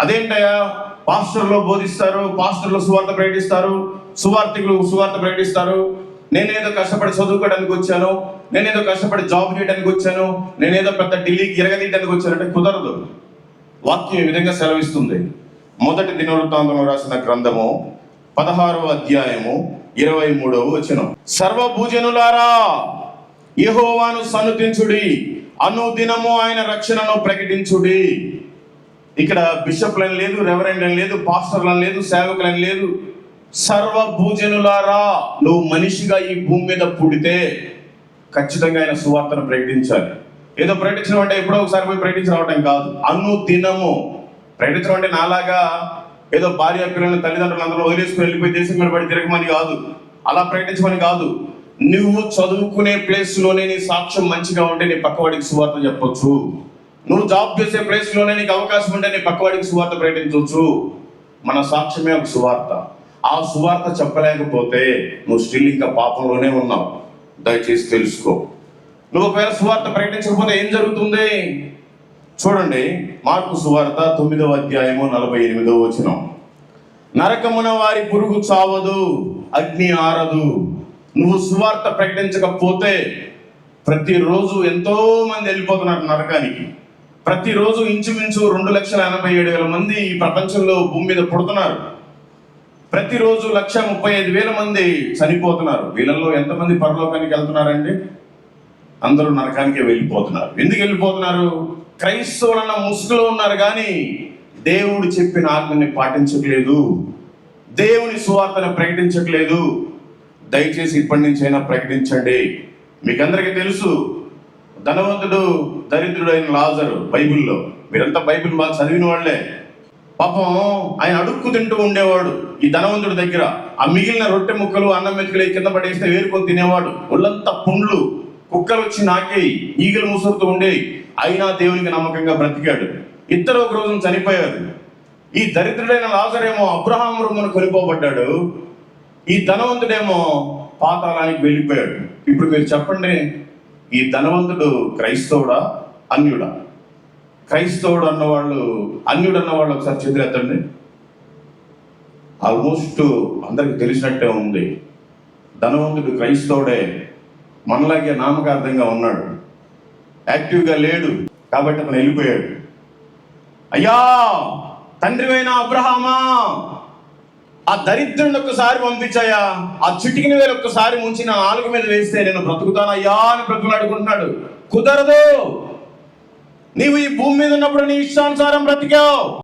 అదేంటయ్యా? పాస్టర్లో బోధిస్తారు పాస్టర్లు సువార్త ప్రకటిస్తారు సువార్థికులు సువార్త ప్రకటిస్తారు. నేనేదో కష్టపడి చదువుకోవడానికి వచ్చాను నేనేదో కష్టపడి జాబ్ చేయడానికి వచ్చాను నేనేదో పెద్ద ఢిల్లీకి ఎరగదీయడానికి వచ్చానంటే కుదరదు. వాక్యం ఈ విధంగా సెలవిస్తుంది. మొదటి దినవృత్తాంతంలో రాసిన గ్రంథము పదహారవ అధ్యాయము ఇరవై మూడవ వచనం. సర్వభూజనులారా యహోవాను సన్నుతించుడి అనుదినము ఆయన రక్షణను ప్రకటించుడి. ఇక్కడ బిషప్లని లేదు రెవరెండ్లని లేదు పాస్టర్లని లేదు సేవకులని లేదు. సర్వభూజనులారా నువ్వు మనిషిగా ఈ భూమి మీద పుడితే ఖచ్చితంగా ఆయన సువార్తను ప్రకటించాలి. ఏదో ప్రకటించడం అంటే ఎప్పుడో ఒకసారి పోయి ప్రకటించి రావటం కాదు. అను దినము ప్రకటించడం అంటే నాలాగా ఏదో భార్య పిల్లల్ని తల్లిదండ్రులు అందరూ వదిలేసుకుని వెళ్ళిపోయి దేశం మీద పడి తిరగమని కాదు. అలా ప్రకటించమని కాదు. నువ్వు చదువుకునే ప్లేస్లోనే నీ సాక్ష్యం మంచిగా ఉంటే నీ పక్కవాడికి సువార్త చెప్పొచ్చు. నువ్వు జాబ్ చేసే ప్లేస్లోనే నీకు అవకాశం ఉంటే నీ పక్కవాడికి సువార్త ప్రకటించవచ్చు. మన సాక్ష్యమే ఒక సువార్త. ఆ సువార్త చెప్పలేకపోతే నువ్వు స్టిల్ ఇంకా పాపంలోనే ఉన్నావు. దయచేసి తెలుసుకో. నువ్వు ఒకవేళ సువార్త ప్రకటించకపోతే ఏం జరుగుతుంది? చూడండి మార్పు సువార్త తొమ్మిదవ అధ్యాయము నలభై ఎనిమిదవ వచనం. నరకమున వారి పురుగు చావదు అగ్ని ఆరదు. నువ్వు సువార్త ప్రకటించకపోతే ప్రతిరోజు ఎంతో మంది వెళ్ళిపోతున్నారు నరకానికి. ప్రతిరోజు ఇంచుమించు రెండు లక్షల ఎనభై ఏడు వేల మంది ఈ ప్రపంచంలో భూమి మీద పుడుతున్నారు. ప్రతిరోజు లక్ష ముప్పై ఐదు వేల మంది చనిపోతున్నారు. వీళ్ళల్లో ఎంతమంది పరలోకానికి వెళ్తున్నారండి? అందరూ నరకానికి వెళ్ళిపోతున్నారు. ఎందుకు వెళ్ళిపోతున్నారు? క్రైస్తవులన్న ముసుగులో ఉన్నారు కానీ దేవుడు చెప్పిన ఆజ్ఞని పాటించట్లేదు. దేవుని సువార్తను ప్రకటించట్లేదు. దయచేసి ఇప్పటి నుంచైనా ప్రకటించండి. మీకందరికీ తెలుసు ధనవంతుడు దరిద్రుడైన లాజరు బైబిల్లో. మీరంతా బైబిల్ బాగా చదివిన వాళ్ళే. పాపం ఆయన అడుక్కు తింటూ ఉండేవాడు ఈ ధనవంతుడి దగ్గర. ఆ మిగిలిన రొట్టె ముక్కలు అన్నం మెతుకులు కింద పడేస్తే వేరుకొని తినేవాడు. ఒళ్ళంతా పుండ్లు కుక్కలు వచ్చి నాకేయి ఈగలు ముసురుతూ ఉండేవి అయినా దేవునికి నమ్మకంగా బ్రతికాడు. ఇద్దరు ఒక రోజున చనిపోయారు. ఈ దరిద్రుడైన లాజరేమో అబ్రహాం రొమ్మును కొనిపోబడ్డాడు ఈ ధనవంతుడేమో పాతాళానికి వెళ్ళిపోయాడు. ఇప్పుడు మీరు చెప్పండి ఈ ధనవంతుడు క్రైస్తవుడా? అన్యుడా? క్రైస్తవుడు అన్నవాళ్ళు అన్యుడు అన్నవాళ్ళు ఒకసారి చేతులెత్తండి ఆల్మోస్ట్ అందరికి తెలిసినట్టే ఉంది. ధనవంతుడు క్రైస్తవుడే. మనలాగే నామకార్థంగా ఉన్నాడు. యాక్టివ్గా లేడు. కాబట్టి అతను వెళ్ళిపోయాడు. అయ్యా! తండ్రివైన అబ్రహామా! ఆ దరిద్రుని ఒక్కసారి పంపించాయా ఆ చిటికిన వేలు ఒక్కసారి ముంచి నా నాలుగు మీద వేస్తే నేను బ్రతుకుతానయ్యా అని బ్రతుకులాడుకుంటున్నాడు కుదరదు. నీవు ఈ భూమి మీద ఉన్నప్పుడు నీ ఇష్టానుసారం బ్రతికావు.